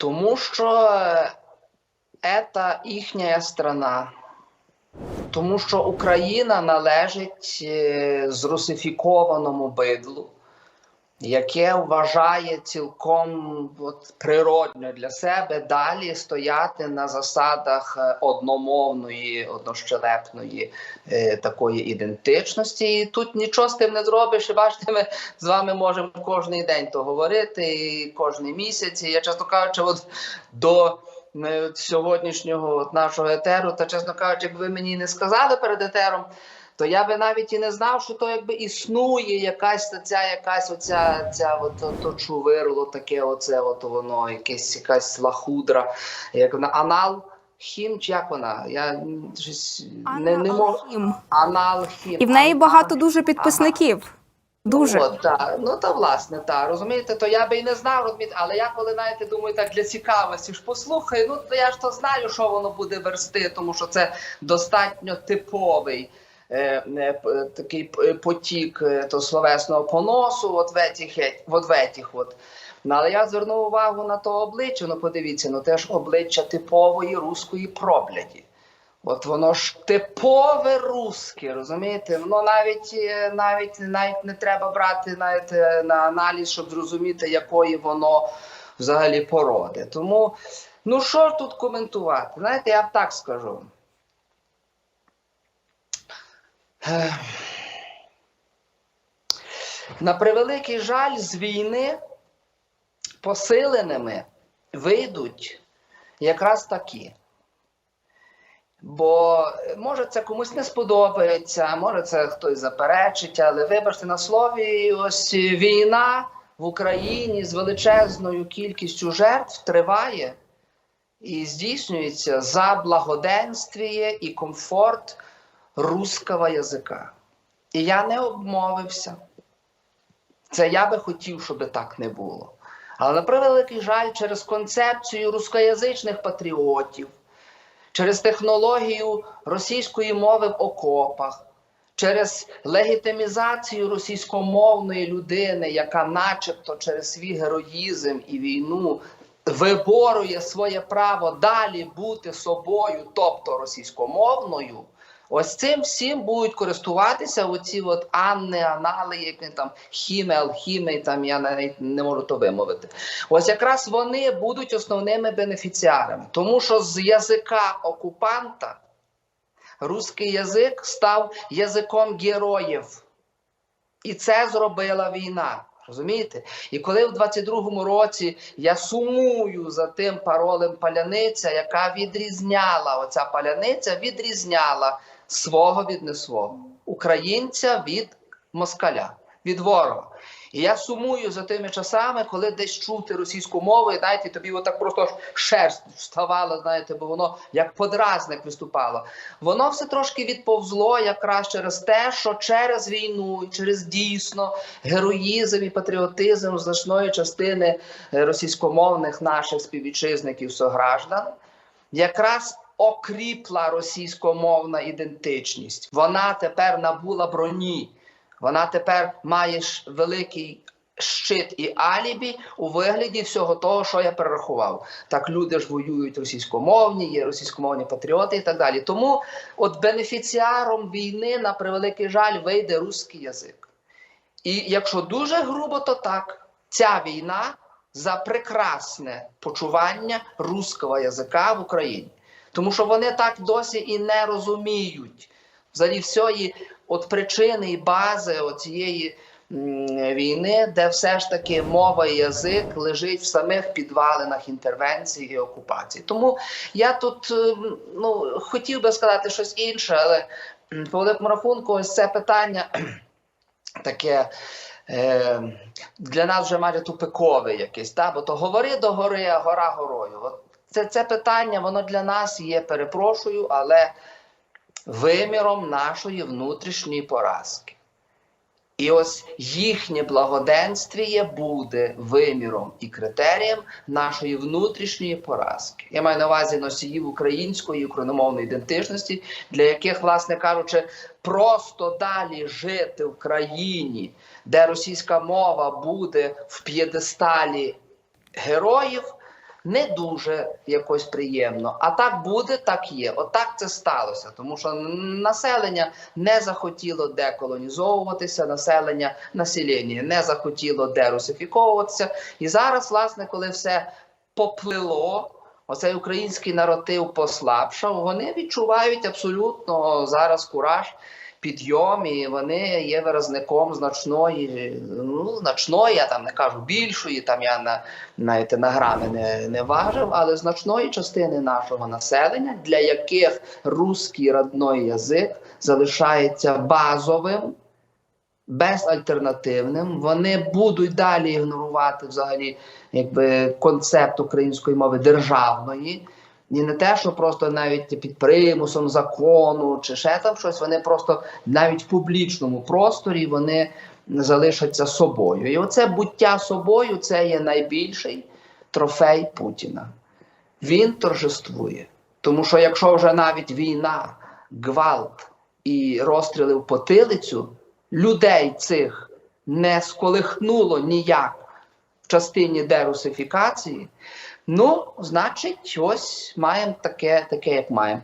Тому що це їхня страна. Тому що Україна належить е, зрусифікованому бидлу, яке вважає цілком от, природньо для себе далі стояти на засадах е, одномовної, однощелепної е, такої ідентичності. І тут нічого з тим не зробиш. І бачите, ми з вами можемо кожен день то говорити, і кожен місяць. І я чесно кажучи, от до е, сьогоднішнього нашого етеру, та чесно кажучи, якби ви мені не сказали перед етером, то я би навіть і не знав, що то якби існує якась ця якась оця ця от, от чувирло, таке оце от воно, якесь якась лахудра, як вона анал. Хім, чи як вона? Я щось не, не можу. Алхім. Анал хім. І в неї багато дуже підписників. Дуже. От, так. Ну та власне, так. Розумієте, то я би і не знав, розумієте, але я коли знаєте, думаю, так для цікавості ж послухаю, ну то я ж то знаю, що воно буде версти, тому що це достатньо типовий. Е, е, Такий потік е, то словесного поносу, от в етіх, в етіх от. Ну, але я звернув увагу на то обличчя. Ну, подивіться, ну теж обличчя типової руської пробляді. От воно ж типове русське, розумієте? Воно навіть е, навіть навіть не треба брати навіть на аналіз, щоб зрозуміти, якої воно взагалі породи. Тому, ну що тут коментувати? Знаєте, я б так скажу. На превеликий жаль, з війни посиленими вийдуть якраз такі. Бо може це комусь не сподобається, може це хтось заперечить, але вибачте на слові, ось війна в Україні з величезною кількістю жертв триває і здійснюється за благоденствіє і комфорт русского язика. І я не обмовився. Це я би хотів, щоб так не було. Але на превеликий жаль, через концепцію рускоязичних патріотів через технологію російської мови в окопах, через легітимізацію російськомовної людини, яка, начебто, через свій героїзм і війну виборує своє право далі бути собою, тобто російськомовною. Ось цим всім будуть користуватися оці от Анни, Анали, які там хіми, алхіми, там я навіть не можу то вимовити. Ось якраз вони будуть основними бенефіціарами, тому що з язика окупанта русський язик став язиком героїв. І це зробила війна. Розумієте? І коли в 22-му році я сумую за тим паролем паляниця, яка відрізняла, оця паляниця відрізняла свого від не свого, українця від москаля, від ворога. І я сумую за тими часами, коли десь чути російську мову, і знаєте, тобі отак просто шерсть вставала, знаєте, бо воно як подразник виступало. Воно все трошки відповзло якраз через те, що через війну, через дійсно героїзм і патріотизм значної частини е, російськомовних наших співвітчизників сограждан, якраз окріпла російськомовна ідентичність. Вона тепер набула броні. Вона тепер має великий щит і алібі у вигляді всього того, що я перерахував. Так люди ж воюють російськомовні, є російськомовні патріоти і так далі. Тому от бенефіціаром війни, на превеликий жаль, вийде русський язик. І якщо дуже грубо, то так, ця війна за прекрасне почування руського язика в Україні. Тому що вони так досі і не розуміють взагалі всієї от причини і бази цієї війни, де все ж таки мова і язик лежить в самих підвалинах інтервенції і окупації. Тому я тут е, ну, хотів би сказати щось інше, але по великому рахунку, ось це питання таке. Е, для нас вже майже тупикове якесь, та? бо то говори до гори, а гора горою. От це, це питання, воно для нас є, перепрошую, але виміром нашої внутрішньої поразки. І ось їхнє благоденствіє буде виміром і критерієм нашої внутрішньої поразки. Я маю на увазі носіїв української україномовної ідентичності, для яких, власне кажучи, просто далі жити в країні, де російська мова буде в п'єдесталі героїв, не дуже якось приємно. А так буде, так є. Отак це сталося. Тому що населення не захотіло деколонізовуватися, населення населення не захотіло дерусифіковуватися. І зараз, власне, коли все поплило. Оцей український наратив послабшав. Вони відчувають абсолютно зараз кураж, підйом, і вони є виразником значної, ну значної, я там не кажу більшої. Там я на навіть на грами не, не важив, але значної частини нашого населення, для яких русський родной язик залишається базовим безальтернативним. Вони будуть далі ігнорувати взагалі якби концепт української мови державної. І не те, що просто навіть під примусом закону чи ще там щось, вони просто навіть в публічному просторі вони залишаться собою. І оце буття собою це є найбільший трофей Путіна. Він торжествує. Тому що якщо вже навіть війна, гвалт і розстріли в потилицю, людей цих не сколихнуло ніяк в частині дерусифікації, ну, значить, ось маємо таке, таке як маємо.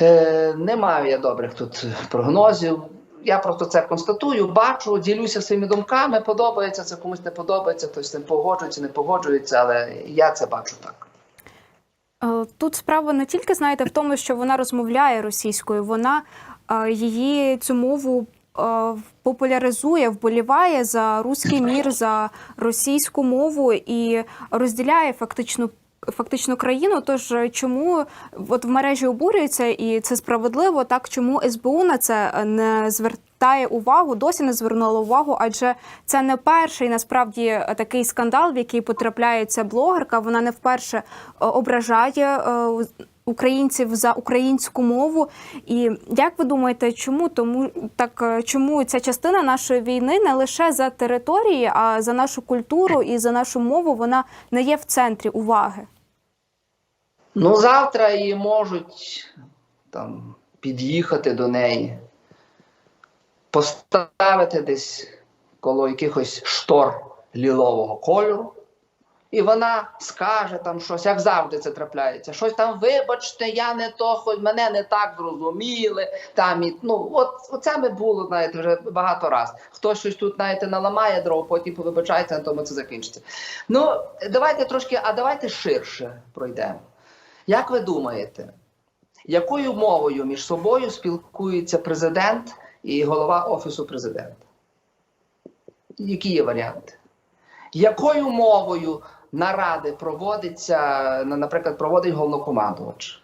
Е, не маю я добрих тут прогнозів. Я просто це констатую, бачу, ділюся своїми думками. Подобається це комусь не подобається, хтось з цим погоджується, не погоджується, але я це бачу так. Е, Тут справа не тільки знаєте в тому, що вона розмовляє російською, вона е, її цю мову популяризує, вболіває за руський мір, за російську мову і розділяє фактично. Фактично країну, тож е, чому от в мережі обурюється, і це справедливо, так чому СБУ на це е, не звертає увагу, досі не звернула увагу, адже це не перший насправді е, такий скандал, в який потрапляє ця блогерка. Вона не вперше е, ображає е, українців за українську мову. І як ви думаєте, чому тому так е, чому ця частина нашої війни не лише за території, а за нашу культуру і за нашу мову вона не є в центрі уваги? Ну, завтра і можуть там під'їхати до неї, поставити десь коло якихось штор лілового кольору, і вона скаже там щось, як завжди це трапляється. Щось там, вибачте, я не то, хоч мене не так зрозуміли. Там і ну от оце ми було, знаєте, вже багато раз. Хтось щось тут, знаєте, наламає дров, потім повибачається, на тому це закінчиться. Ну, давайте трошки, а давайте ширше пройдемо. Як ви думаєте, якою мовою між собою спілкується президент і голова Офісу президента? Які є варіанти? Якою мовою наради проводиться, наприклад, проводить головнокомандувач?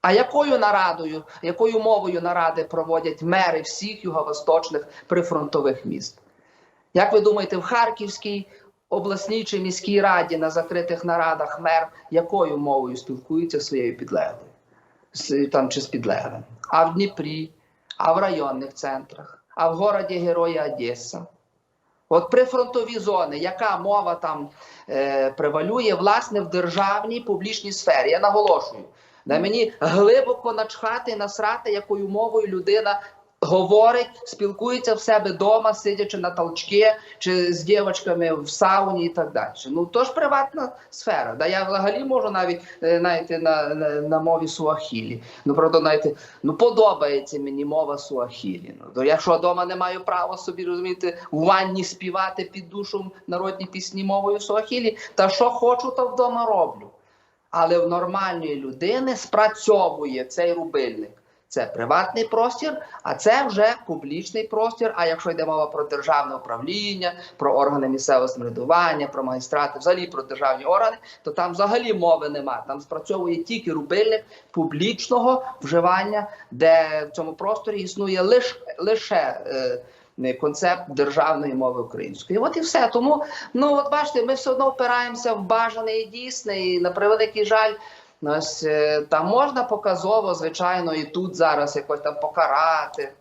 А якою нарадою, якою мовою наради проводять мери всіх юго-восточних прифронтових міст? Як ви думаєте, в Харківській обласній чи міській раді на закритих нарадах мер якою мовою спілкується своєю підлеглою? Там, чи з підлеглим? А в Дніпрі, а в районних центрах, а в городі Героя Одеса? От прифронтові зони, яка мова там е, превалює, власне, в державній публічній сфері. Я наголошую, на мені глибоко начхати насрати, якою мовою людина говорить, спілкується в себе вдома, сидячи на толчки чи з дівчатками в сауні і так далі. Ну то ж приватна сфера. Да я взагалі можу навіть е, знаєте, на, на, на мові суахілі. Ну правда, знаєте, ну подобається мені мова суахілі. Ну то я що вдома не маю права собі розуміти у ванні співати під душом народні пісні мовою суахілі. Та що хочу, то вдома роблю. Але в нормальної людини спрацьовує цей рубильник. Це приватний простір, а це вже публічний простір. А якщо йде мова про державне управління, про органи місцевого самоврядування, про магістрати, взагалі про державні органи, то там взагалі мови немає. Там спрацьовує тільки рубильник публічного вживання, де в цьому просторі існує лише лише. Концепт державної мови української, от і все. Тому ну от бачите, ми все одно впираємося в бажане і дійсне, і на превеликий жаль, Ось е, там можна показово, звичайно, і тут зараз якось там покарати.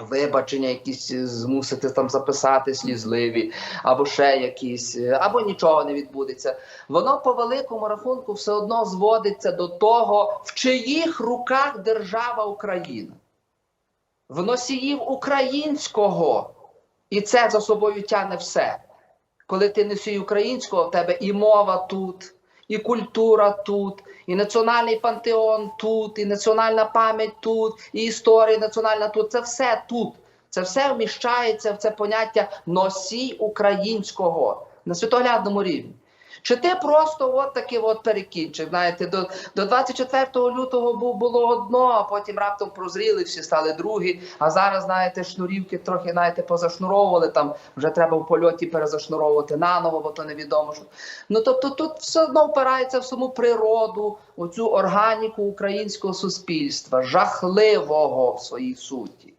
Вибачення, якісь е, змусити там записати слізливі, або ще якісь, е, або нічого не відбудеться. Воно по великому рахунку все одно зводиться до того, в чиїх руках держава Україна, в носіїв українського, і це за собою тягне все. коли ти носій українського, в тебе і мова тут, і культура тут, і національний пантеон тут, і національна пам'ять тут, і історія національна тут. Це все тут. Це все вміщається в це поняття носій українського на світоглядному рівні. Чи ти просто от такий от перекінчив? Знаєте, до, до 24 лютого бу- було одно, а потім раптом прозріли, всі стали другі. А зараз, знаєте, шнурівки трохи знаєте, позашнуровували, там вже треба в польоті перезашнуровувати наново, бо то невідомо. Що. Ну тобто тут все одно впирається в саму природу, у цю органіку українського суспільства, жахливого в своїй суті.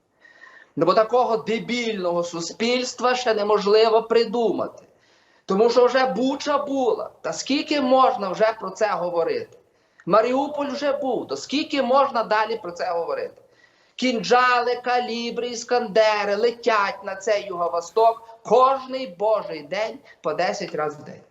Ну, бо такого дебільного суспільства ще неможливо придумати. Тому що вже Буча була. Та скільки можна вже про це говорити? Маріуполь вже був. То скільки можна далі про це говорити? Кінджали, калібри, іскандери летять на цей юго-восток кожний божий день по 10 разів в день.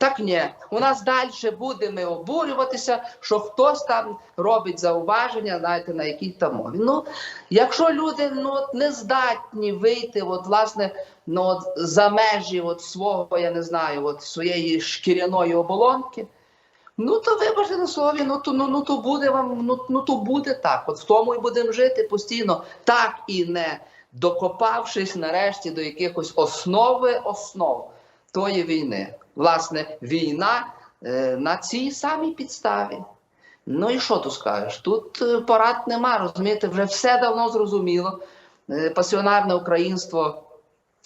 Так ні, у нас далі будемо обурюватися, що хтось там робить зауваження, знаєте, на якій там мові. Ну, якщо люди ну, не здатні вийти, от, власне, ну, от, за межі от, свого, я не знаю, от, своєї шкіряної оболонки, ну то вибачте на слові, ну то, ну, ну, то буде вам, ну, ну то буде так. От в тому і будемо жити постійно, так і не докопавшись нарешті до якихось основи основ тої війни. Власне, війна е, на цій самій підставі. Ну і що тут скажеш? Тут е, порад нема, розумієте, вже все давно зрозуміло. Е, пасіонарне українство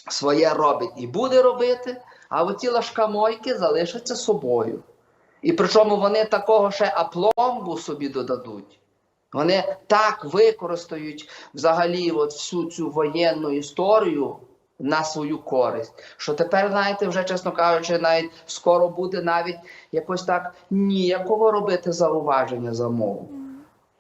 своє робить і буде робити, а оці лашкамойки залишаться собою. І причому вони такого ще апломбу собі додадуть. Вони так використають взагалі от всю цю воєнну історію на свою користь. Що тепер, знаєте, вже чесно кажучи, навіть скоро буде навіть якось так ніяково робити зауваження за мову.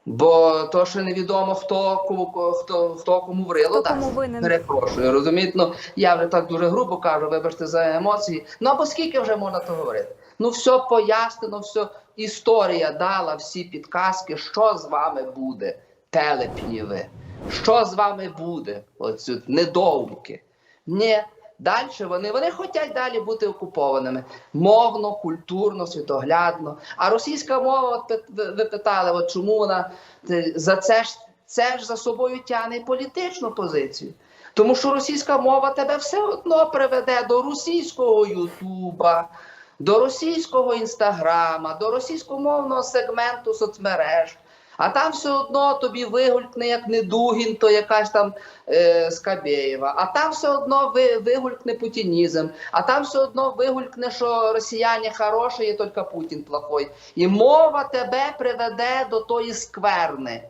Бо то, що невідомо, хто кому хто, хто кому врило, Хто дасть. Перепрошую, розумієте? Ну, я вже так дуже грубо кажу, вибачте за емоції. Ну або скільки вже можна то говорити? Ну, все пояснено, все історія дала всі підказки, що з вами буде, телепні ви. Що з вами буде? Оці недовбки. Ні, далі вони, вони хочуть далі бути окупованими. Мовно, культурно, світоглядно. А російська мова, от ви, питали, от чому вона е, за це ж це ж за собою тягне політичну позицію. Тому що російська мова тебе все одно приведе до російського Ютуба, до російського інстаграма, до російськомовного сегменту соцмереж. А там все одно тобі вигулькне як не Дугін, то якась там е, Скабєєва. А там все одно ви, вигулькне путінізм. А там все одно вигулькне, що росіяни хороші, є тільки Путін плохой. І мова тебе приведе до тої скверни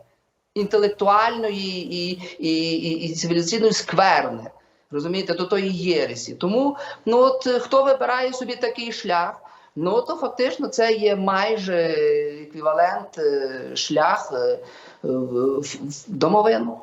інтелектуальної і, і, і, і цивілізаційної скверни. Розумієте, до тої єресі. Тому ну от хто вибирає собі такий шлях, ну то фактично це є майже еквівалент е, шлях е, домовину.